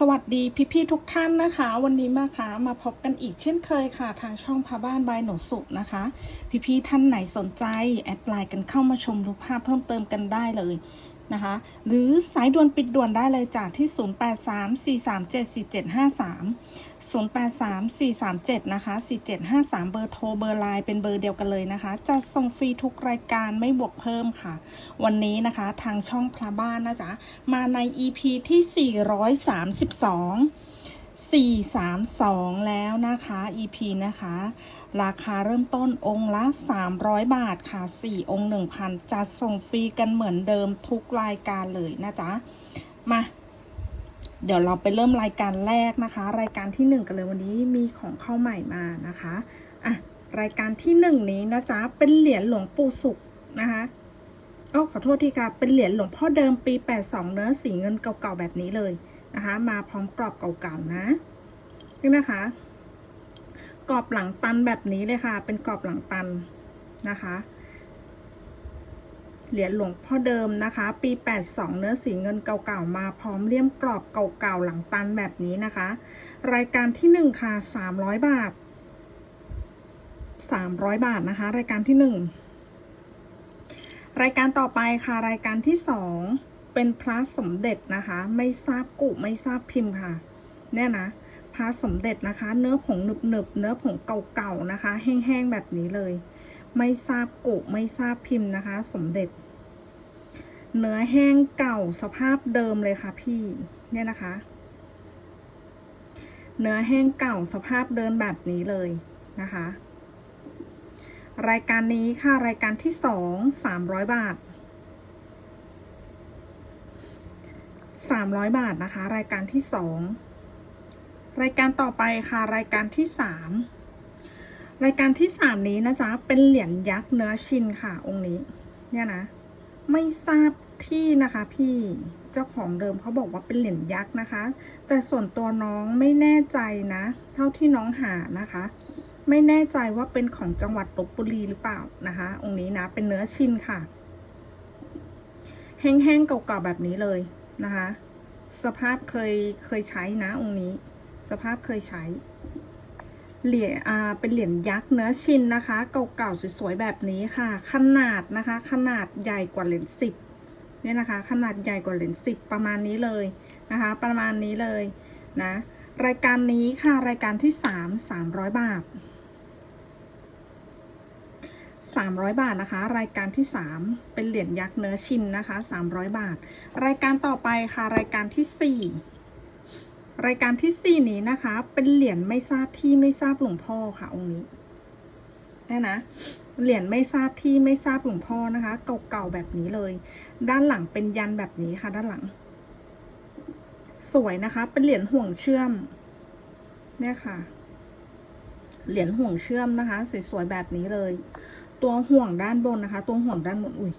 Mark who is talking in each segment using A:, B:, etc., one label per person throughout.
A: สวัสดีพี่ๆทุกท่านนะคะ วันนี้มาค่ะมาพบกันอีกเช่นเคยค่ะ ทางช่องพาบ้านบายหนูสุนะคะ พี่ๆท่านไหนสนใจ แอดไลน์กันเข้ามาชมรูปภาพเพิ่มเติมกันได้เลย นะคะ หรือสายด่วนปิดด่วนได้เลยจากที่ 0834374753 083437นะคะ4753 เบอร์โทรเบอร์ไลน์เป็นเบอร์เดียวกันเลยนะคะ จะส่งฟรีทุกรายการไม่บวกเพิ่มค่ะ วันนี้นะคะทางช่องพลาบ้านนะจ๊ะ มาใน EP ที่ 432 432 แล้วนะคะ EP นะคะ ราคาเริ่มต้นองค์ละ 300 บาทค่ะ 4 องค์ 1,000จะส่งฟรีกันเหมือนเดิมทุกรายการเลยนะจ๊ะ มา เดี๋ยวเราไปเริ่มรายการแรกนะคะ รายการที่ 1 กันเลยวันนี้มีของเข้าใหม่มานะคะอะรายการที่ 1 นี้นะจ๊ะ เป็นเหรียญหลวงปู่สุขนะคะอ้อขอโทษทีค่ะเป็นเหรียญหลวงพ่อเดิมปี 82 เนื้อสีเงินเก่าๆแบบนี้เลยนะคะ มาพร้อมกรอบเก่าๆนะนี่นะคะ กรอบหลังตันแบบนี้เลยค่ะ เป็นกรอบหลังตันนะคะ เหรียญหลวงพ่อเดิมนะคะ ปี 82 เนื้อสีเงินเก่าๆ มาพร้อมเลี่ยมกรอบเก่าๆ หลังตันแบบนี้นะคะ รายการที่ 1 ค่ะ 300 บาท 300 บาทนะคะ รายการที่ 1 รายการต่อไปค่ะ รายการที่ 2 เป็นพระสมเด็จนะคะ ไม่ทราบกุไม่ทราบพิมพ์ค่ะ เนี่ยนะ พระสมเด็จนะคะ เนื้อผงหนึบๆเนื้อผงเก่าๆนะคะ แห้งๆแบบนี้เลย ไม่ทราบกุไม่ทราบพิมพ์นะคะ สมเด็จ เนื้อแห้งเก่าสภาพเดิมเลยค่ะพี่เนี่ยนะคะ เนื้อแห้งเก่าสภาพเดิมแบบนี้เลยนะคะ รายการนี้ค่ะรายการที่สองสามร้อยบาทสามร้อยบาทนะคะ รายการที่สอง รายการต่อไปค่ะรายการที่สามรายการที่สามนี้นะจ๊ะเป็นเหรียญยักษ์เนื้อชินค่ะองค์นี้ เนี่ยนะ ไม่ทราบที่นะคะ พี่เจ้าของเดิมเขาบอกว่าเป็นเหรียญยักษ์นะคะ แต่ส่วนตัวน้องไม่แน่ใจนะ เท่าที่น้องหานะคะ ไม่แน่ใจว่าเป็นของจังหวัดลบบุรีหรือเปล่านะคะ องค์นี้นะเป็นเนื้อชินค่ะแห้งๆเก่าๆแบบนี้เลยนะคะ สภาพเคยเคยใช้นะองค์นี้ สภาพเคยใช้ เหรียญอ่าเป็นเหรียญยักษ์เนื้อชินนะคะ เก่าๆสวยๆแบบนี้ค่ะ ขนาดนะคะ ขนาดใหญ่กว่าเหรียญสิบเนี่ยนะคะ ขนาดใหญ่กว่าเหรียญสิบประมาณนี้เลยนะคะ ประมาณนี้เลยนะรายการนี้ค่ะรายการที่สามสามร้อยบาทสามร้อยบาทนะคะ รายการที่สามเป็นเหรียญยักษ์เนื้อชินนะคะสามร้อยบาท รายการต่อไปค่ะรายการที่สี่ รายการที่สี่นี้นะคะ เป็นเหรียญไม่ทราบที่ไม่ทราบหลวงพ่อค่ะองค์นี้นี่นะเหรียญไม่ทราบที่ไม่ทราบหลวงพ่อนะคะ เก่าๆแบบนี้เลย ด้านหลังเป็นยันแบบนี้ค่ะ ด้านหลัง สวยนะคะ เป็นเหรียญห่วงเชื่อมเนี่ยค่ะ เหรียญห่วงเชื่อมนะคะสวยๆแบบนี้เลย ตัวห่วงด้านบนนะคะ ตัวห่วงด้านบนอุ้ย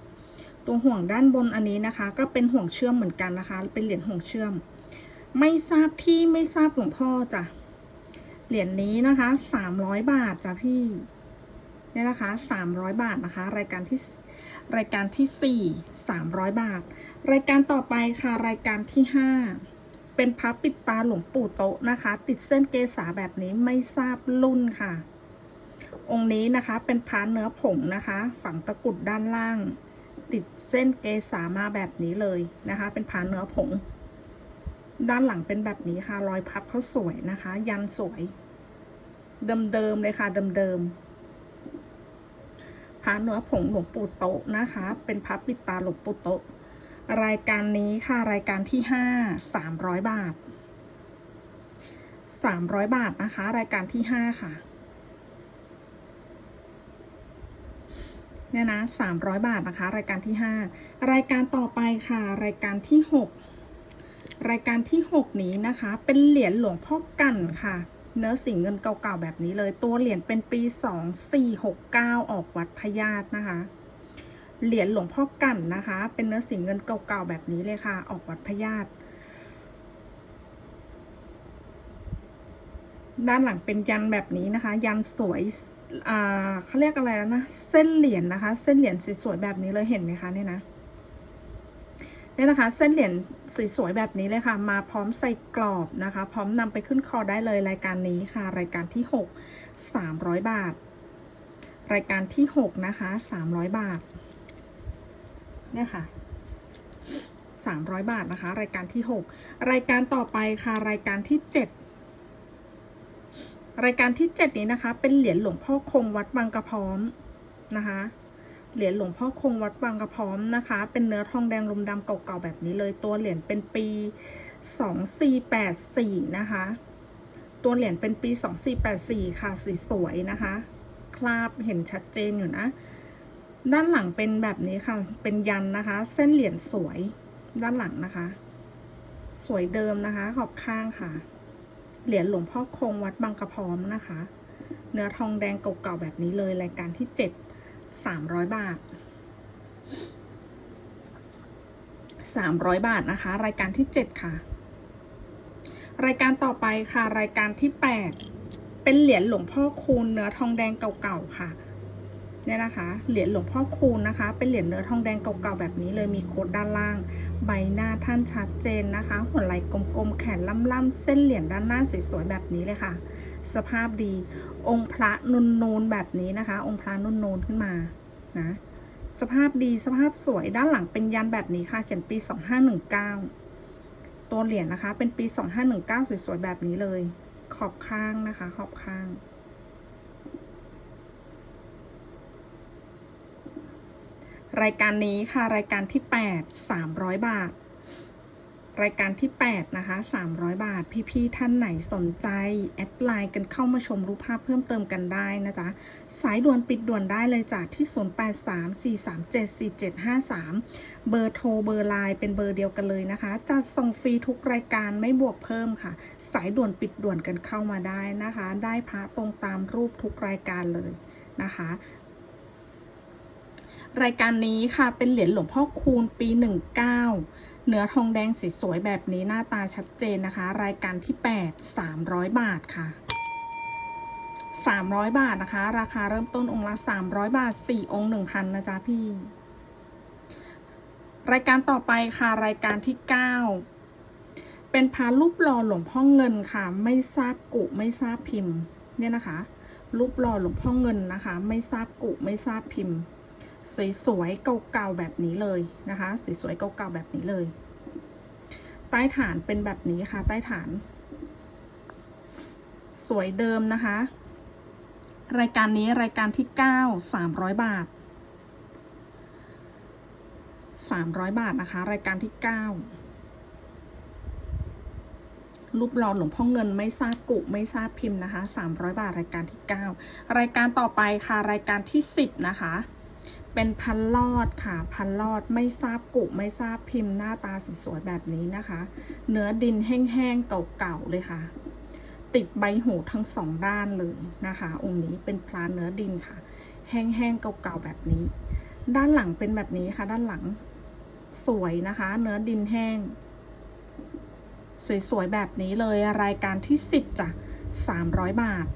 A: ตัวห่วงด้านบนอันนี้นะคะ ก็เป็นห่วงเชื่อมเหมือนกันนะคะ เป็นเหรียญห่วงเชื่อม ไม่ทราบที่ไม่ทราบหลวงพ่อจ้ะเหรียญนี้นะคะสามร้อยบาทจ้ะพี่เนี่ยนะคะสามร้อยบาทนะคะ รายการที่รายการที่สี่สามร้อยบาท รายการต่อไปค่ะรายการที่ห้าเป็นพระปิดตาหลวงปู่โตะนะคะ ติดเส้นเกษาแบบนี้ไม่ทราบรุ่นค่ะ องค์นี้นะคะเป็นพระเนื้อผงนะคะ ฝังตะกุดด้านล่าง ติดเส้นเกษามาแบบนี้เลยนะคะ เป็นพระเนื้อผง ด้านหลังเป็นแบบนี้ค่ะ รอยพับเขาสวยนะคะ ยันสวย เดิมๆเลยค่ะ เดิมๆพระเนื้อผงหลวงปู่โตะนะคะ เป็นพระปิดตาหลวงปู่โตะรายการนี้ค่ะรายการที่ห้าสามร้อยบาทสามร้อยบาทนะคะ รายการที่ห้าค่ะเนี่ยนะสามร้อยบาทนะคะ รายการที่ห้ารายการต่อไปค่ะ รายการที่หก รายการที่ 6 นี้นะคะ เป็นเหรียญหลวงพ่อกันค่ะ เนื้อสีเงินเก่าๆแบบนี้เลย ตัวเหรียญเป็นปี 2469 ออกวัดพญาตนะคะ เหรียญหลวงพ่อกันนะคะ เป็นเนื้อสีเงินเก่าๆแบบนี้เลยค่ะ ออกวัดพญาตด้านหลังเป็นยันแบบนี้นะคะ ยันสวยอ่าเขาเรียกอะไรนะ เส้นเหรียญนะคะ เส้นเหรียญสวยๆแบบนี้เลยเห็นไหมคะเนี่ยนะ เนี่ยนะคะ เส้นเหรียญสวยๆแบบนี้เลยค่ะ มาพร้อมใส่กรอบนะคะ พร้อมนำไปขึ้นคอได้เลยรายการนี้ค่ะ รายการที่ 6 300 บาท รายการที่ 6 นะคะ 300 บาท เนี่ยค่ะ300 บาทนะคะ รายการที่ 6 รายการต่อไปค่ะ รายการที่ 7 รายการที่ 7 นี้นะคะ เป็นเหรียญหลวงพ่อคงวัดบางกระพร้อมนะคะ เหรียญหลวงพ่อคงวัดบางกระพร้อมนะคะ เป็นเนื้อทองแดงลมดำเก่าๆแบบนี้เลย ตัวเหรียญเป็นปี 2484 นะคะ ตัวเหรียญเป็นปี 2484 ค่ะสีสวยนะคะ คราบเห็นชัดเจนอยู่นะ ด้านหลังเป็นแบบนี้ค่ะ เป็นยันนะคะ เส้นเหรียญสวยด้านหลังนะคะ สวยเดิมนะคะ ขอบข้างค่ะ เหรียญหลวงพ่อคงวัดบางกระพร้อมนะคะ เนื้อทองแดงเก่าๆแบบนี้เลยรายการที่ สามร้อยบาทสามร้อยบาทนะคะ รายการที่เจ็ดค่ะ รายการต่อไปค่ะ รายการที่แปดเป็นเหรียญหลวงพ่อคูณเนื้อทองแดงเก่าๆค่ะ เนี่ยนะคะ เหรียญหลวงพ่อคูณนะคะ เป็นเหรียญเนื้อทองแดงเก่าๆแบบนี้เลยมีโค้ดด้านล่าง ใบหน้าท่านชัดเจนนะคะ หัวไหล่กลมๆ แขนล่ำๆ เส้นเหรียญด้านหน้าสวยๆแบบนี้เลยค่ะ สภาพดี องค์พระนูนๆแบบนี้นะคะ องค์พระนูนๆขึ้นมา นะ สภาพดีสภาพสวยด้านหลังเป็นยันแบบนี้ค่ะ เขียนปี 2519 ตัวเหรียญนะคะ เป็นปี 2519 สวยๆแบบนี้เลย ขอบข้างนะคะ ขอบข้าง รายการนี้ค่ะรายการที่ 8 300 บาท รายการที่ 8 นะคะ 300 บาท พี่ๆท่านไหนสนใจ แอดไลน์กันเข้ามาชมรูปภาพเพิ่มเติมกันได้นะจ๊ะ สายด่วนปิดด่วนได้เลยจากที่ 0834374753 เบอร์โทรเบอร์ไลน์เป็นเบอร์เดียวกันเลยนะคะจะส่งฟรีทุกรายการไม่บวกเพิ่มค่ะ สายด่วนปิดด่วนกันเข้ามาได้นะคะ ได้พระตรงตามรูปทุกรายการเลยนะคะ รายการนี้ค่ะ เป็นเหรียญหลวงพ่อคูณปี 19 เนื้อทองแดงสีสวยแบบนี้หน้าตาชัดเจนนะคะ รายการที่ 8 300 บาทค่ะ 300 บาทนะคะ ราคาเริ่มต้นองค์ละ 300 บาท 4 องค์ 1,000 นะจ๊ะพี่ รายการต่อไปค่ะ รายการที่ 9 เป็นพารูปหล่อหลวงพ่อเงินค่ะ ไม่ทราบกุไม่ทราบพิมพ์ เนี่ยนะคะ รูปหล่อหลวงพ่อเงินนะคะ ไม่ทราบกุไม่ทราบพิมพ์ สวยๆเก่าๆแบบนี้เลยนะคะสวยๆเก่าๆแบบนี้เลย ใต้ฐานเป็นแบบนี้ค่ะ ใต้ฐาน สวยเดิมนะคะ รายการนี้รายการที่เก้าสามร้อยบาทสามร้อยบาทนะคะ รายการที่เก้ารูปหล่อหลวงพ่อเงินไม่ทราบกุไม่ทราบพิมพ์นะคะสามร้อยบาทรายการที่เก้ารายการต่อไปค่ะ รายการที่สิบนะคะ เป็นพันลอดค่ะ พันลอดไม่ทราบกุไม่ทราบพิมพ์หน้าตาสวยๆแบบนี้นะคะ เนื้อดินแห้งๆเก่าๆเลยค่ะ ติดใบหูทั้งสองด้านเลยนะคะ องค์นี้เป็นพลาเนื้อดินค่ะ แห้งๆเก่าๆแบบนี้ ด้านหลังเป็นแบบนี้ค่ะ ด้านหลังสวยนะคะ เนื้อดินแห้ง สวยๆแบบนี้เลยรายการที่สิบจ้ะสามร้อยบาท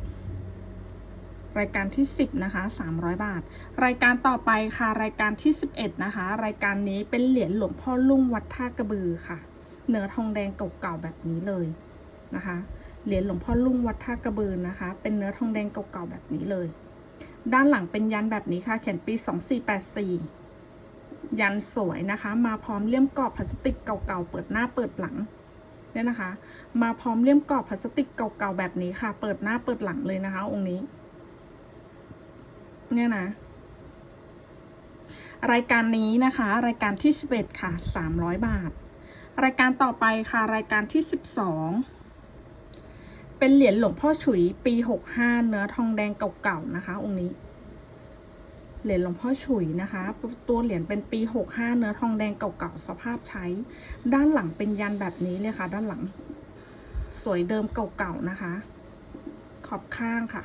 A: รายการที่ 10 นะคะ 300 บาท รายการต่อไปค่ะ รายการที่ 11 นะคะ รายการนี้เป็นเหรียญหลวงพ่อลุ่งวัดท่ากระบือค่ะ เนื้อทองแดงเก่าๆแบบนี้เลยนะคะ เหรียญหลวงพ่อลุ่งวัดท่ากระบือนะคะ เป็นเนื้อทองแดงเก่าๆแบบนี้เลย ด้านหลังเป็นยันแบบนี้ค่ะ เขียนปี 2484 ยันสวยนะคะ มาพร้อมเลี่ยมกรอบพลาสติกเก่าๆ เปิดหน้าเปิดหลังเนี่ยนะคะ มาพร้อมเลี่ยมกรอบพลาสติกเก่าๆแบบนี้ค่ะ เปิดหน้าเปิดหลังเลยนะคะ องค์นี้ เนี่ยนะ รายการนี้นะคะ รายการที่11ค่ะ300บาท รายการต่อไปค่ะรายการที่12เป็นเหรียญหลวงพ่อฉุยปี65เนื้อทองแดงเก่าๆนะคะ องค์นี้ เหรียญหลวงพ่อฉุยนะคะ ตัวเหรียญเป็นปี65เนื้อทองแดงเก่าๆสภาพใช้ ด้านหลังเป็นยันแบบนี้เลยค่ะ ด้านหลัง สวยเดิมเก่าๆนะคะ ขอบข้างค่ะ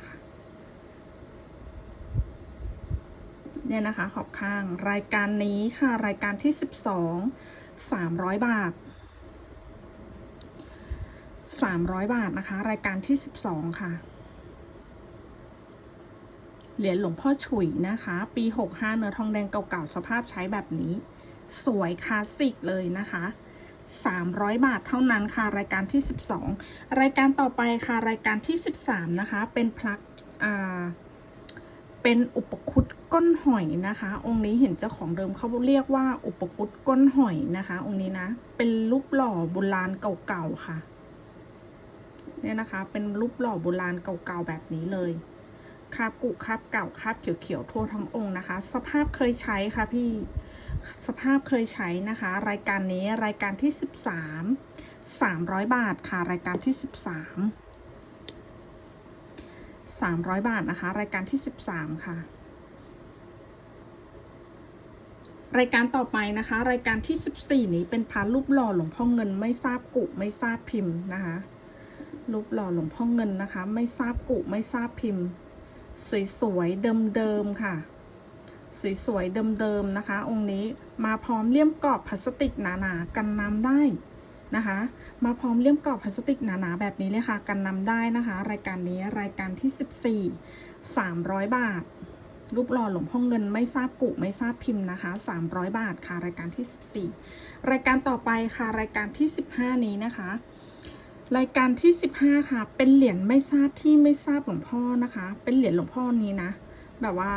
A: เนี่ยนะคะ ขอบข้างรายการนี้ค่ะ รายการที่สิบสองสามร้อยบาทสามร้อยบาทนะคะ รายการที่สิบสองค่ะ เหรียญหลวงพ่อฉุยนะคะ ปีหกห้าเนื้อทองแดงเก่าๆ สภาพใช้แบบนี้ สวยคลาสสิกเลยนะคะ300 บาทเท่านั้นค่ะ รายการที่ 12 รายการต่อไปค่ะ รายการที่ 13 นะคะ เป็นพลักอ่า เป็นอุปคุตก้นหอยนะคะ องค์นี้เห็นเจ้าของเดิมเขาเรียกว่าอุปคุตก้นหอยนะคะ องค์นี้นะ เป็นรูปหล่อโบราณเก่าๆค่ะ เนี่ยนะคะ เป็นรูปหล่อโบราณเก่าๆแบบนี้เลยคาบกุคาบเก่าคาบเขียวๆทั่วทั้งองค์นะคะ สภาพเคยใช้ค่ะพี่สภาพเคยใช้นะคะ รายการนี้รายการที่ 13 300 บาทค่ะ รายการที่ 13 300 บาทนะคะ รายการที่ 13 ค่ะ รายการต่อไปนะคะ รายการที่ 14 นี้เป็นพระรูปหล่อหลวงพ่อเงินไม่ทราบกุไม่ทราบพิมพ์นะคะรูปหล่อหลวงพ่อเงินนะคะ ไม่ทราบกุไม่ทราบพิมพ์ สวยๆเดิมๆค่ะ สวยๆเดิมๆนะคะ องค์นี้มาพร้อมเลี่ยมกรอบพลาสติกหนาๆกันน้ำได้ นะคะ มาพร้อมเลี่ยมกรอบพลาสติกหนาๆแบบนี้เลยค่ะ กันน้ำได้นะคะ รายการนี้รายการที่ 14 300 บาท รูปหล่อหลวงพ่อเงินไม่ทราบกุไม่ทราบพิมพ์นะคะ 300 บาทค่ะ รายการที่ 14 รายการต่อไปค่ะรายการที่ 15 นี้นะคะรายการที่ 15 ค่ะ เป็นเหรียญไม่ทราบที่ไม่ทราบหลวงพ่อนะคะ เป็นเหรียญหลวงพ่อนี้นะ แบบว่า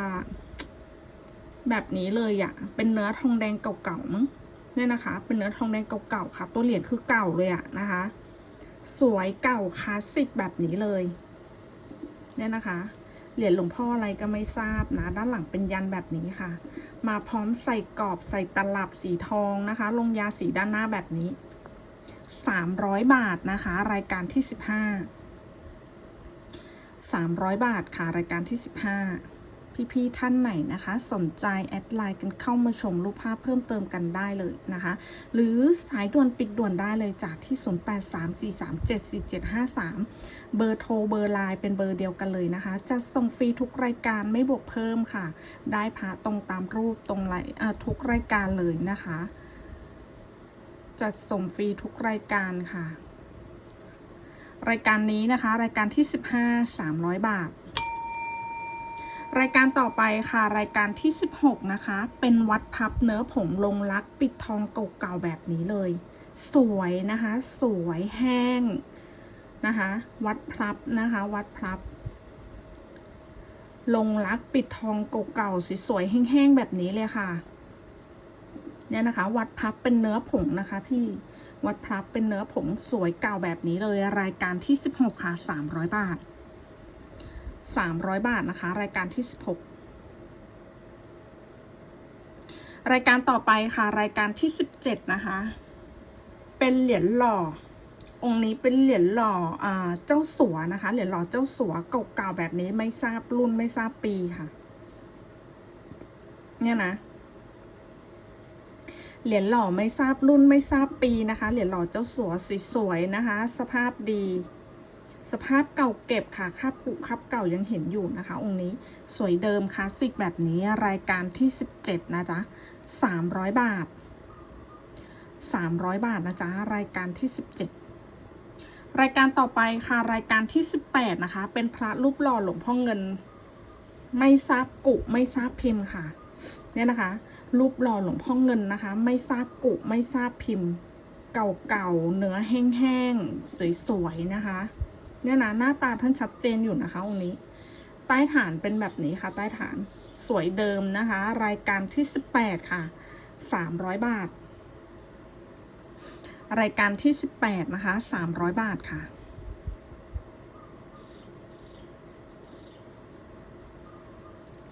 A: แบบนี้เลยอะเป็นเนื้อทองแดงเก่าๆมั้ง เนี่ยนะคะ เป็นเนื้อทองแดงเก่าๆค่ะ ตัวเหรียญคือเก่าเลยอะนะคะ สวยเก่าคลาสสิกแบบนี้เลย เนี่ยนะคะ เหรียญหลวงพ่ออะไรก็ไม่ทราบนะ ด้านหลังเป็นยันแบบนี้ค่ะ มาพร้อมใส่กรอบใส่ตลับสีทองนะคะ ลงยาสีด้านหน้าแบบนี้ 300 บาทนะคะ รายการที่ 15 300 บาทค่ะ รายการที่ 15 พี่ๆท่านไหนนะคะ สนใจแอดไลน์กันเข้ามาชมรูปภาพเพิ่มเติมกันได้เลยนะคะ หรือสายด่วนปิดด่วนได้เลยจากที่ 0834374753 เบอร์โทรเบอร์ไลน์เป็นเบอร์เดียวกันเลยนะคะ จะส่งฟรีทุกรายการไม่บวกเพิ่มค่ะ ได้พระตรงตามรูปตรงไรเอ่อทุกรายการเลยนะคะ จัดส่งฟรีทุกรายการค่ะ รายการนี้นะคะ รายการที่ 15 300 บาท รายการต่อไปค่ะ รายการที่ 16 นะคะ เป็นวัดพับเนื้อผงลงรักปิดทองเก่าๆแบบนี้เลย สวยนะคะ สวยแห้งนะคะ วัดพลับนะคะ วัดพลับ ลงรักปิดทองเก่าๆสวยๆแห้งๆแบบนี้เลยค่ะ เนี่ยนะคะ วัดพับเป็นเนื้อผงนะคะ พี่วัดพลับเป็นเนื้อผงสวยเก่าแบบนี้เลย รายการที่ 16 ค่ะ 300 บาท 300 บาทนะคะ รายการที่ 16 รายการต่อไปค่ะ รายการที่ 17 นะคะ เป็นเหรียญหล่อ องค์นี้เป็นเหรียญหล่ออเจ้าสัวนะคะ เหรียญหล่อเจ้าสัวเก่าๆแบบนี้ไม่ทราบรุ่นไม่ทราบปีค่ะ เนี่ยนะเหรียญหล่อไม่ทราบรุ่นไม่ทราบปีนะคะ เหรียญหล่อเจ้าสัวสวยๆนะคะ สภาพดี สภาพเก่าเก็บค่ะคาบกุคาบเก่ายังเห็นอยู่นะคะ องค์นี้สวยเดิมคลาสสิกแบบนี้รายการที่ 17 นะจ๊ะ 300 บาท 300 บาทนะจ๊ะ รายการที่ 17 รายการต่อไปค่ะรายการที่ 18 นะคะ เป็นพระรูปหล่อหลวงพ่อเงิน ไม่ทราบกุไม่ทราบพิมพ์ค่ะ เนี่ยนะคะ รูปหล่อหลวงพ่อเงินนะคะ ไม่ทราบกุไม่ทราบพิมพ์ เก่าๆเนื้อแห้งๆสวยๆนะคะ เนี่ยนะหน้าตาท่านชัดเจนอยู่นะคะองค์นี้ ใต้ฐานเป็นแบบนี้ค่ะ ใต้ฐานสวยเดิมนะคะ รายการที่ 18 ค่ะ 300 บาท รายการที่ 18 นะคะ 300 บาทค่ะ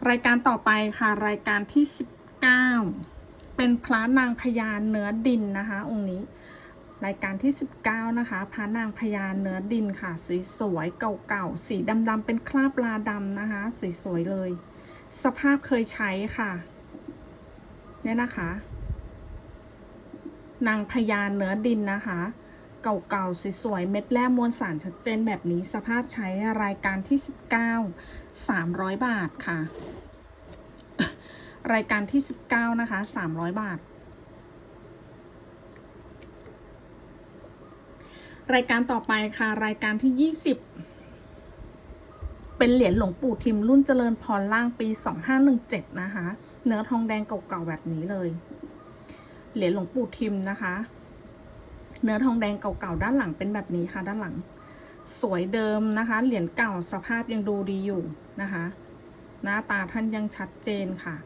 A: รายการต่อไปค่ะรายการที่ 19 เป็นพระนางพญาเนื้อดินนะคะ องค์นี้ รายการที่ 19 นะคะพระนางพญาเนื้อดินค่ะสวยๆเก่าๆ สีดำๆเป็นคราบลาดำนะคะ สวยๆเลย สภาพเคยใช้ค่ะ เนี่ยนะคะ นางพญาเนื้อดินนะคะ เก่าๆ สวยๆ เม็ดแร่มวลสารชัดเจนแบบนี้ สภาพใช้รายการที่ 19 300 บาทค่ะ รายการที่ 19 นะคะ 300 บาท รายการต่อไปค่ะ รายการที่ 20 เป็นเหรียญหลวงปู่ทิมรุ่นเจริญพรล่างปี 2517 นะคะ เนื้อทองแดงเก่าๆแบบนี้เลย เหรียญหลวงปู่ทิมนะคะ เนื้อทองแดงเก่าๆด้านหลังเป็นแบบนี้ค่ะ ด้านหลัง สวยเดิมนะคะ เหรียญเก่าสภาพยังดูดีอยู่นะคะ หน้าตาท่านยังชัดเจนค่ะ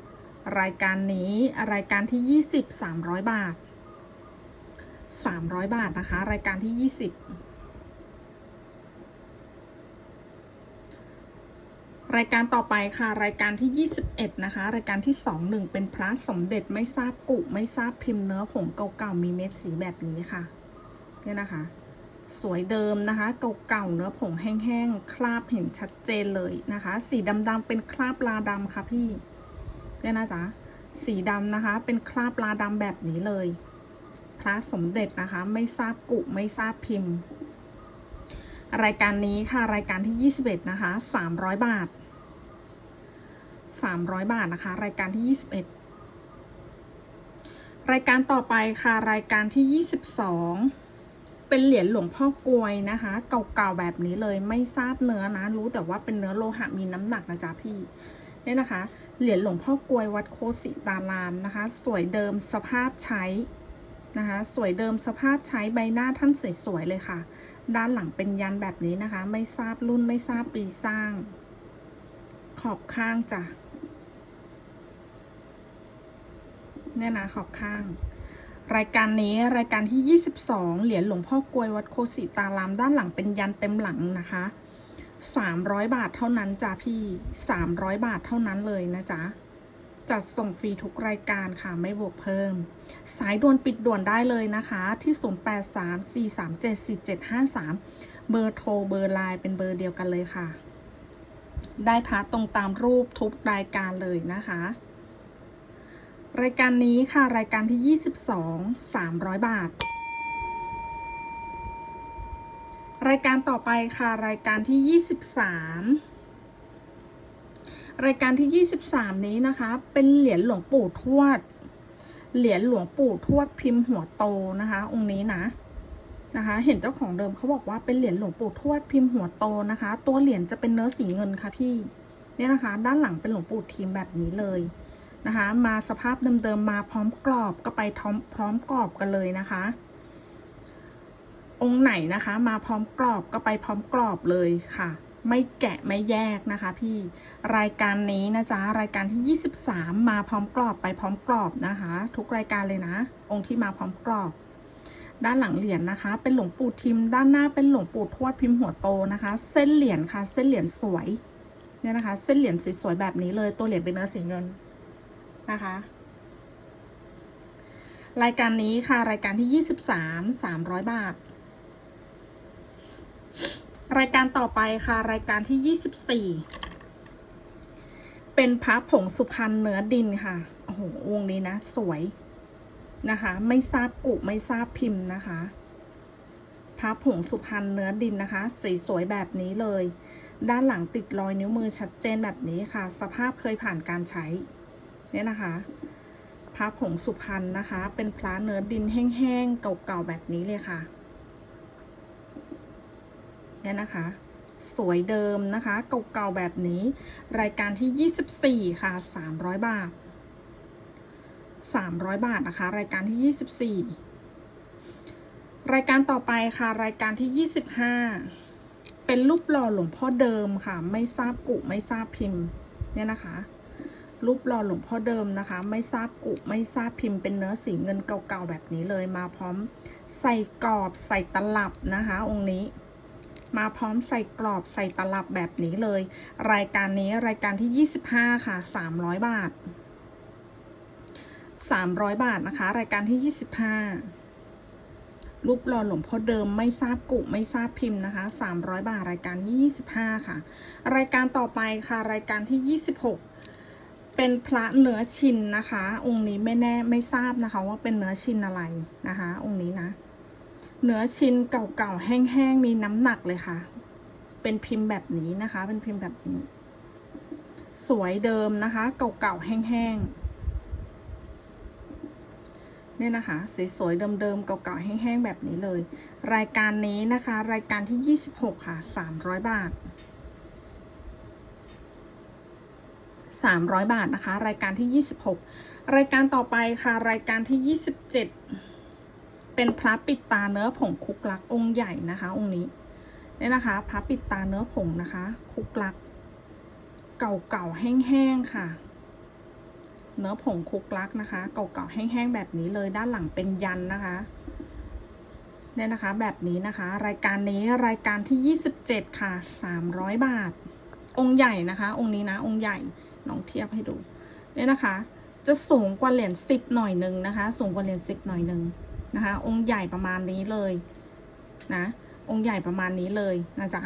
A: รายการนี้รายการที่ยี่สิบสามร้อยบาท สามร้อยบาทนะคะ รายการที่ยี่สิบรายการต่อไปค่ะ รายการที่ 21 นะคะ รายการที่ 21 เป็นพระสมเด็จไม่ทราบกุไม่ทราบพิมพ์เนื้อผงเก่าๆมีเม็ดสีแบบนี้ค่ะเนี่ยนะคะ สวยเดิมนะคะเก่าๆเนื้อผงแห้งๆคราบเห็นชัดเจนเลยนะคะ สีดำๆเป็นคราบลาดำค่ะพี่เนี่ยนะจ๊ะสีดำนะคะ เป็นคราบลาดำแบบนี้เลย พระสมเด็จนะคะ ไม่ทราบกุไม่ทราบพิมพ์ รายการนี้ค่ะรายการที่ 21 นะคะ 300 บาท 300 บาทนะคะ รายการที่ 21 รายการต่อไปค่ะรายการที่ 22 เป็นเหรียญหลวงพ่อกลวยนะคะ เก่าๆแบบนี้เลยไม่ทราบเนื้อนะ รู้แต่ว่าเป็นเนื้อโลหะมีน้ำหนักนะจ๊ะพี่เนี่ยนะคะ เหรียญหลวงพ่อกลวยวัดโคสิตารามนะคะ สวยเดิมสภาพใช้ นะคะ สวยเดิมสภาพใช้ใบหน้าท่านสวยๆเลยค่ะ ด้านหลังเป็นยันแบบนี้นะคะ ไม่ทราบรุ่นไม่ทราบปีสร้าง ขอบข้างจ้ะเนี่ยนะขอบข้าง รายการนี้รายการที่ 22 เหรียญหลวงพ่อกลวยวัดโคสิตาราม ด้านหลังเป็นยันเต็มหลังนะคะ 300 บาทเท่านั้นจ้ะพี่ 300 บาทเท่านั้นเลยนะจ๊ะ จัดส่งฟรีทุกรายการค่ะไม่บวกเพิ่ม สายด่วนปิดด่วนได้เลยนะคะที่ 0834374753 เบอร์โทรเบอร์ไลน์เป็นเบอร์เดียวกันเลยค่ะ ได้พัดตรงตามรูปทุกรายการเลยนะคะ รายการนี้ค่ะรายการที่ 22 300 บาทรายการต่อไปค่ะ รายการที่ 23 รายการที่ 23 นี้นะคะ เป็นเหรียญหลวงปู่ทวด เหรียญหลวงปู่ทวดพิมพ์หัวโตนะคะ องค์นี้นะนะคะ เห็นเจ้าของเดิมเขาบอกว่าเป็นเหรียญหลวงปู่ทวดพิมพ์หัวโตนะคะ ตัวเหรียญจะเป็นเนื้อสีเงินค่ะพี่ เนี่ยนะคะ ด้านหลังเป็นหลวงปู่ทิมแบบนี้เลยนะคะ มาสภาพเดิมๆมาพร้อมกรอบก็ไปพร้อมพร้อมกรอบกันเลยนะคะ องค์ไหนนะคะ มาพร้อมกรอบก็ไปพร้อมกรอบเลยค่ะ ไม่แกะไม่แยกนะคะ พี่รายการนี้นะจ๊ะรายการที่ 23 มาพร้อมกรอบไปพร้อมกรอบนะคะ ทุกรายการเลยนะ องค์ที่มาพร้อมกรอบ ด้านหลังเหรียญนะคะ เป็นหลวงปู่ทิม ด้านหน้าเป็นหลวงปู่ทวดพิมพ์หัวโตนะคะ เส้นเหรียญค่ะ เส้นเหรียญสวยเนี่ยนะคะ เส้นเหรียญสวยๆแบบนี้เลยตัวเหรียญเป็นเนื้อสีเงินนะคะรายการนี้ค่ะ รายการที่ 23 300 บาท รายการต่อไปค่ะ รายการที่ 24 เป็นพระผงสุพรรณเนื้อดินค่ะ โอ้โหวงนี้นะ สวยนะคะ ไม่ทราบกุไม่ทราบพิมพ์นะคะพระผงสุพรรณเนื้อดินนะคะ สีสวยแบบนี้เลย ด้านหลังติดรอยนิ้วมือชัดเจนแบบนี้ค่ะ สภาพเคยผ่านการใช้ เนี่ยนะคะพระผงสุพรรณนะคะ เป็นพระเนื้อดินแห้งๆเก่าๆแบบนี้เลยค่ะ เนี่ยนะคะ สวยเดิมนะคะเก่าๆแบบนี้ รายการที่ 24 ค่ะ 300 บาท 300 บาทนะคะ รายการที่ 24 รายการต่อไปค่ะ รายการที่ 25 เป็นรูปหล่อหลวงพ่อเดิมค่ะ ไม่ทราบกุไม่ทราบพิมพ์ เนี่ยนะคะรูปหล่อหลวงพ่อเดิมนะคะ ไม่ทราบกุไม่ทราบพิมพ์เป็นเนื้อสีเงินเก่าๆแบบนี้เลยมาพร้อมใส่กรอบใส่ตลับนะคะ องค์นี้ มาพร้อมใส่กรอบใส่ตลับแบบนี้เลย รายการนี้รายการที่ 25 ค่ะ 300 บาท 300 บาทนะคะ รายการที่ 25 รูปหล่อหลวงพ่อเดิมไม่ทราบกุไม่ทราบพิมพ์นะคะ 300 บาทรายการที่25 ค่ะ รายการต่อไปค่ะ รายการที่ 26เป็นพระเนื้อชินนะคะ องค์นี้ไม่แน่ไม่ทราบนะคะ ว่าเป็นเนื้อชินอะไรนะคะ องค์นี้นะ เนื้อชิ้นเก่าๆแห้งๆ มีน้ำหนักเลยค่ะ เป็นพิมพ์แบบนี้นะคะ เป็นพิมพ์แบบนี้ สวยเดิมนะคะ เก่าๆแห้งๆเนี่ยนะคะสวยๆเดิมๆเก่าๆแห้งๆแบบนี้เลย รายการนี้นะคะ รายการที่ 26 ค่ะ 300 บาท 300 บาทนะคะ รายการที่ 26 รายการต่อไปค่ะ รายการที่ 27 เป็นพระปิดตาเนื้อผงคุกลักองค์ใหญ่นะคะ องค์นี้เนี่ยนะคะพระปิดตาเนื้อผงนะคะ คุกลัก เก่าๆแห้งๆค่ะ เนื้อผงคุกลักนะคะ เก่าๆแห้งๆแบบนี้เลยด้านหลังเป็นยันนะคะเนี่ยนะคะแบบนี้นะคะ รายการนี้รายการที่ 27 ค่ะ 300 บาท องค์ใหญ่นะคะ องค์นี้นะ องค์ใหญ่น้องเทียบให้ดูเนี่ยนะคะ จะสูงกว่าเหรียญสิบหน่อยหนึ่งนะคะ สูงกว่าเหรียญสิบหน่อยหนึ่ง นะคะ องค์ใหญ่ประมาณนี้เลยนะองค์ใหญ่ประมาณนี้เลยนะจ๊ะ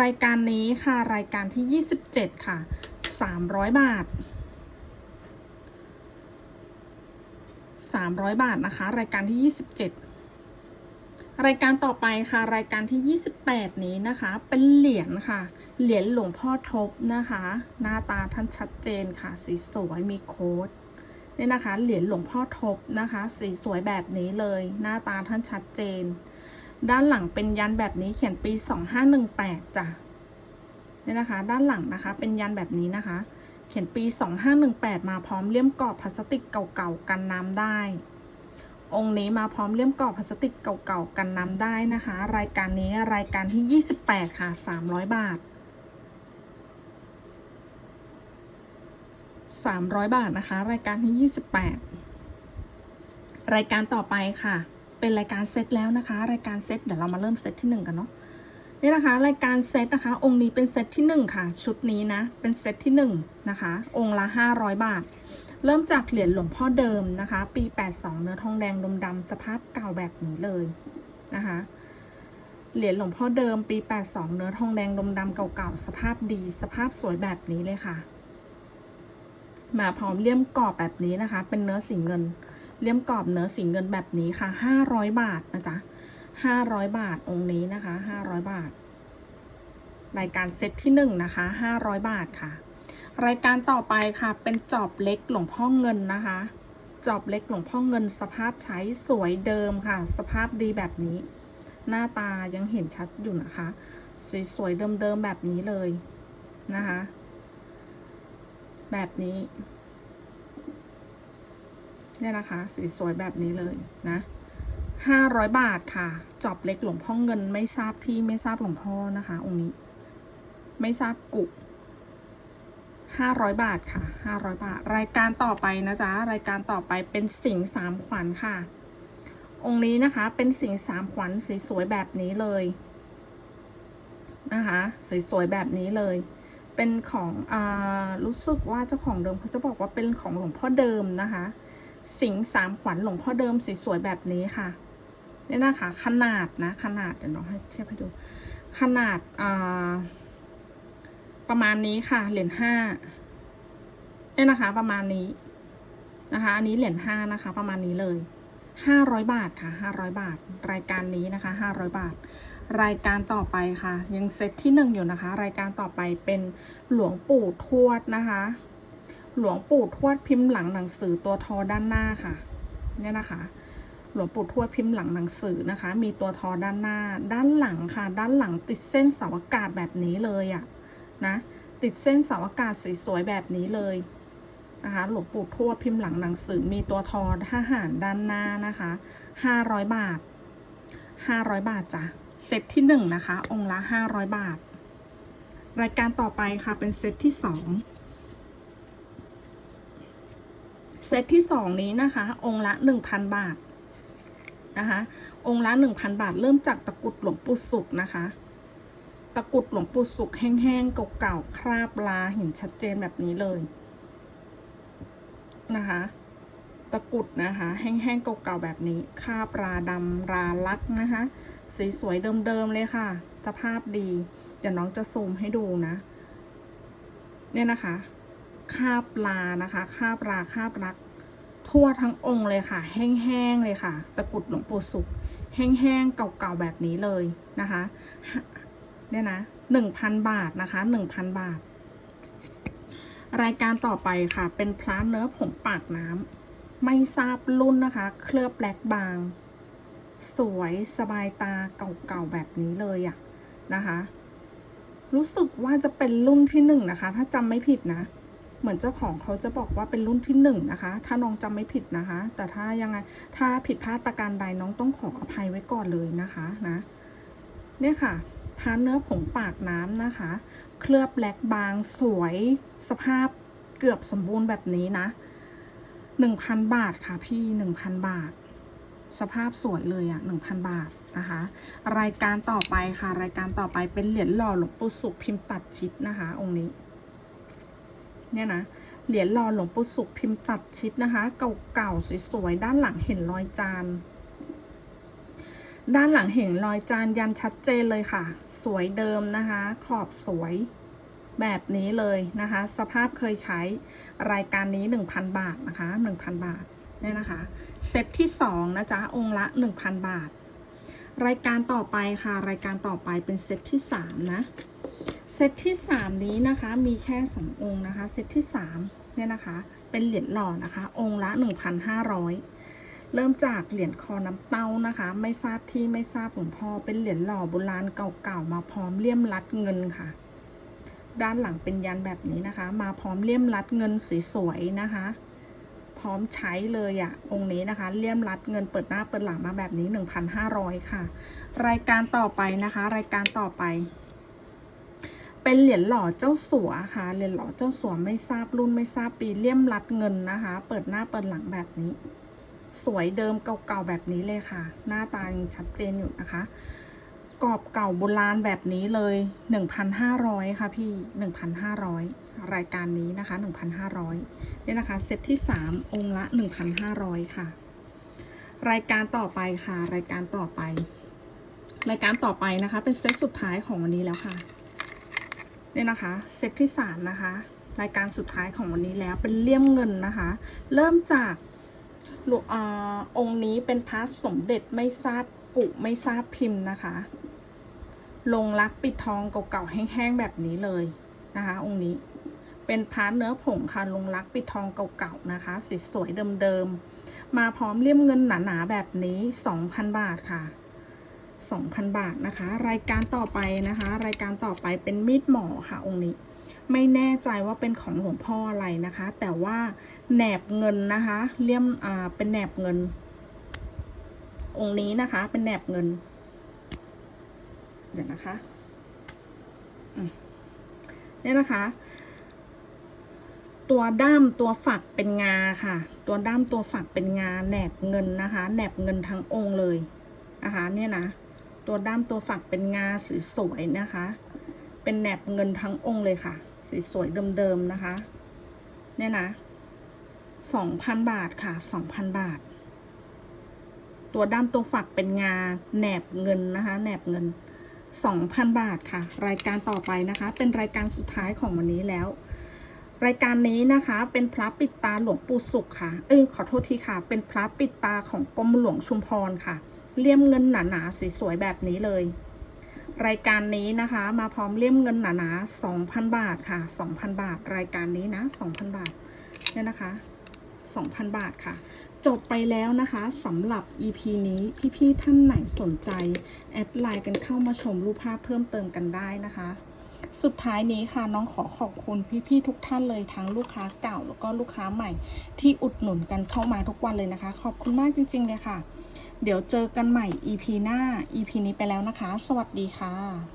A: รายการนี้ค่ะรายการที่ 27 ค่ะ 300 บาท 300 บาทนะคะ รายการที่ 27 รายการต่อไปค่ะ รายการที่ 28 นี้นะคะ เป็นเหรียญค่ะ เหรียญหลวงพ่อทบนะคะ หน้าตาท่านชัดเจนค่ะ สีสวยมีโค้ด นี่นะคะ เหรียญหลวงพ่อทบนะคะ สีสวยแบบนี้เลย หน้าตาท่านชัดเจน ด้านหลังเป็นยันแบบนี้เขียนปี 2518จ้ะนี่นะคะ ด้านหลังนะคะ เป็นยันแบบนี้นะคะ เขียนปี 2518 มาพร้อมเลี่ยมกรอบพลาสติกเก่าๆกันน้ำได้ องค์นี้มาพร้อมเลี่ยมกรอบพลาสติกเก่าๆกันน้ำได้นะคะ รายการนี้รายการที่ 28 ค่ะ 300 บาท 300 บาทนะคะ รายการที่ 28 รายการต่อไปค่ะ เป็นรายการเซตแล้วนะคะ รายการเซตเดี๋ยวเรามาเริ่มเซตที่หนึ่งกันเนาะนี่นะคะ รายการเซตนะคะ องค์นี้เป็นเซตที่หนึ่งค่ะ ชุดนี้นะ เป็นเซตที่หนึ่งนะคะ องค์ละห้าร้อยบาท เริ่มจากเหรียญหลวงพ่อเดิมนะคะ ปี 82 เนื้อทองแดงดมดำสภาพเก่าแบบนี้เลยนะคะเหรียญหลวงพ่อเดิมปี 82 เนื้อทองแดงดมดำเก่าๆ สภาพดี สภาพสวยแบบนี้เลยค่ะ มาพร้อมเลี่ยมกรอบแบบนี้นะคะ เป็นเนื้อสีเงิน เลี่ยมกรอบเนื้อสีเงินแบบนี้ค่ะ 500 บาทนะจ๊ะ500 บาทองค์นี้นะคะ 500 บาท รายการเซตที่1นะคะ 500 บาทค่ะ รายการต่อไปค่ะ เป็นจอบเล็กหลวงพ่อเงินนะคะ จอบเล็กหลวงพ่อเงิน สภาพใช้สวยเดิมค่ะ สภาพดีแบบนี้ หน้าตายังเห็นชัดอยู่นะคะ สวยๆเดิมๆแบบนี้เลยนะคะ แบบนี้ เนี่ยนะคะสีสวยแบบนี้เลยนะห้าร้อยบาทค่ะ จอบเล็กหลวงพ่อเงิน ไม่ทราบที่ไม่ทราบหลวงพ่อนะคะ องค์นี้ ไม่ทราบกุห้าร้อยบาทค่ะห้าร้อยบาท รายการต่อไปนะจ๊ะ รายการต่อไปเป็นสิงสามขวัญค่ะ องค์นี้นะคะเป็นสิงสามขวัญสีสวยแบบนี้เลยนะคะ สวยๆแบบนี้เลย เป็นของอ่ารู้สึกว่าเจ้าของเดิมเขาจะบอกว่าเป็นของหลวงพ่อเดิมนะคะ สิงสามขวัญหลวงพ่อเดิมสีสวยแบบนี้ค่ะเนี่ยนะคะขนาดนะขนาดเดี๋ยวน้องให้เทียบให้ดู ขนาดอ่าประมาณนี้ค่ะเหรียญห้าเนี่ยนะคะ ประมาณนี้นะคะ อันนี้เหรียญห้านะคะ ประมาณนี้เลยห้าร้อยบาทค่ะห้าร้อยบาท รายการนี้นะคะห้าร้อยบาท รายการต่อไปค่ะ ยังเซตที่หนึ่งอยู่นะคะ รายการต่อไปเป็นหลวงปู่ทวดนะคะ หลวงปู่ทวดพิมพ์หลังหนังสือตัวทอด้านหน้าค่ะเนี่ยนะคะ หลวงปู่ทวดพิมพ์หลังหนังสือนะคะ มีตัวทอด้านหน้า ด้านหลังค่ะ ด้านหลังติดเส้นเสาอากาศแบบนี้เลยอะนะ ติดเส้นเสาอากาศสวยๆแบบนี้เลยนะคะหลวงปู่ทวดพิมพ์หลังหนังสือมีตัวทอทหารด้านหน้านะคะห้าร้อยบาทห้าร้อยบาทจ้ะ เซตที่หนึ่งนะคะ องค์ละห้าร้อยบาท รายการต่อไปค่ะเป็นเซตที่สองเซตที่สองนี้นะคะ องค์ละหนึ่งพันบาทนะคะ องค์ละหนึ่งพันบาท เริ่มจากตะกุดหลวงปู่สุกนะคะ ตะกุดหลวงปู่สุกแห้งๆเก่าๆคราบลาเห็นชัดเจนแบบนี้เลยนะคะตะกุดนะคะ แห้งๆเก่าๆแบบนี้คราบราดำราลักนะคะ สวยๆเดิมๆเลยค่ะ สภาพดี เดี๋ยวน้องจะซูมให้ดูนะ เนี่ยนะคะ คาบลานะคะคาบราคาบรัก ทั่วทั้งองค์เลยค่ะ แห้งๆเลยค่ะ ตะกุดหลวงปู่สุข แห้งๆเก่าๆแบบนี้เลยนะคะเนี่ยนะหนึ่งพันบาทนะคะหนึ่งพันบาท รายการต่อไปค่ะ เป็นพระเนื้อผงปากน้ำไม่ทราบรุ่นนะคะ เคลือบแบล็กบาง สวยสบายตาเก่าๆแบบนี้เลยอะนะคะ รู้สึกว่าจะเป็นรุ่นที่หนึ่งนะคะ ถ้าจำไม่ผิดนะ เหมือนเจ้าของเขาจะบอกว่าเป็นรุ่นที่หนึ่งนะคะ ถ้าน้องจำไม่ผิดนะคะ แต่ถ้ายังไงถ้าผิดพลาดประการใดน้องต้องขออภัยไว้ก่อนเลยนะคะนะ เนี่ยค่ะทานเนื้อผงปากน้ำนะคะ เคลือบแบล็กบางสวยสภาพเกือบสมบูรณ์แบบนี้นะหนึ่งพันบาทค่ะพี่หนึ่งพันบาท สภาพสวยเลยอะหนึ่งพันบาทนะคะ รายการต่อไปค่ะ รายการต่อไปเป็นเหรียญหล่อหลวงปู่สุขพิมพ์ตัดชิดนะคะ องค์นี้ เนี่ยนะเหรียญหล่อหลวงปู่สุขพิมพ์ตัดชิดนะคะ เก่าๆสวยๆด้านหลังเห็นรอยจานด้านหลังเห็นรอยจานยันชัดเจนเลยค่ะ สวยเดิมนะคะ ขอบสวยแบบนี้เลยนะคะ สภาพเคยใช้รายการนี้ 1,000 บาทนะคะ 1,000 บาท เนี่ยนะคะ เซตที่2นะจ๊ะ องค์ละ 1,000 บาท รายการต่อไปค่ะ รายการต่อไปเป็นเซตที่3นะ เซตที่ 3 นี้นะคะมีแค่2องค์นะคะ เซตที่3เนี่ยนะคะ เป็นเหรียญหล่อนะคะ องค์ละ 1,500 เริ่มจากเหรียญคอน้ำเต้านะคะ ไม่ทราบที่ไม่ทราบหลวงพ่อ เป็นเหรียญหล่อโบราณเก่าๆมาพร้อมเลี่ยมรัดเงินค่ะด้านหลังเป็นยันแบบนี้นะคะ มาพร้อมเลี่ยมรัดเงินสวยๆนะคะ พร้อมใช้เลยอะองค์นี้นะคะ เลี่ยมรัดเงินเปิดหน้าเปิดหลังมาแบบนี้ 1,500 ค่ะ รายการต่อไปนะคะ รายการต่อไป เป็นเหรียญหล่อเจ้าสัวค่ะ เหรียญหล่อเจ้าสัวไม่ทราบรุ่นไม่ทราบปีเลี่ยมรัดเงินนะคะ เปิดหน้าเปิดหลังแบบนี้ สวยเดิมเก่าๆแบบนี้เลยค่ะ หน้าตายังชัดเจนอยู่นะคะกรอบเก่าโบราณแบบนี้เลย 1,500 ค่ะพี่ 1,500 รายการนี้นะคะ 1,500เนี่ยนะคะเซตที่ 3 องค์ละ 1,500 ค่ะ รายการต่อไปค่ะ รายการต่อไป รายการต่อไปนะคะ เป็นเซตสุดท้ายของวันนี้แล้วค่ะเนี่ยนะคะเซตที่3นะคะ รายการสุดท้ายของวันนี้แล้วเป็นเลี่ยมเงินนะคะ เริ่มจากอองค์นี้เป็นพระสมเด็จไม่ทราบกุไม่ทราบพิมพ์นะคะ ลงรักปิดทองเก่าๆแห้งๆแบบนี้เลยนะคะ องค์นี้ เป็นพระเนื้อผงค่ะลงรักปิดทองเก่าๆนะคะสีสวยเดิมๆ มาพร้อมเลี่ยมเงินหนาๆแบบนี้ 2,000 บาทค่ะ 2,000 บาทนะคะ รายการต่อไปนะคะ รายการต่อไปเป็นมีดหมอค่ะองค์นี้ ไม่แน่ใจว่าเป็นของหลวงพ่ออะไรนะคะ แต่ว่าแหนบเงินนะคะเลี่ยมอ่าเป็นแหนบเงิน องค์นี้นะคะเป็นแหนบเงิน เดี๋ยวนะคะเนี่ยนะคะ ตัวด้ามตัวฝักเป็นงาค่ะ ตัวด้ามตัวฝักเป็นงาแหนบเงินนะคะแหนบเงินทั้งองค์เลยนะคะเนี่ยนะตัวด้ามตัวฝักเป็นงาสวยๆนะคะ เป็นแหนบเงินทั้งองค์เลยค่ะสวยๆเดิมๆนะคะ เนี่ยนะสองพันบาทค่ะสองพันบาท ตัวด้ามตัวฝักเป็นงาแหนบเงินนะคะแหนบเงินสองพันบาทค่ะ รายการต่อไปนะคะ เป็นรายการสุดท้ายของวันนี้แล้ว รายการนี้นะคะเป็นพระปิดตาหลวงปู่สุขค่ะ เอ้ยขอโทษทีค่ะ เป็นพระปิดตาของกรมหลวงชุมพรค่ะ เลี่ยมเงินหนาๆสวยๆแบบนี้เลย รายการนี้นะคะมาพร้อมเลี่ยมเงินหนาๆ2,000บาทค่ะ2,000บาท รายการนี้นะ2,000บาทเนี่ยนะคะ2,000บาทค่ะ จบไปแล้วนะคะสำหรับ EP นี้พี่ๆท่านไหนสนใจ แอดไลน์กันเข้ามาชมรูปภาพเพิ่มเติมกันได้นะคะ สุดท้ายนี้ค่ะน้องขอขอบคุณพี่ๆทุกท่านเลยทั้งลูกค้าเก่าแล้วก็ลูกค้าใหม่ ที่อุดหนุนกันเข้ามาทุกวันเลยนะคะ ขอบคุณมากจริง ๆ เลยค่ะ เดี๋ยวเจอกันใหม่ EP หน้า EP นี้ไปแล้วนะคะ สวัสดีค่ะ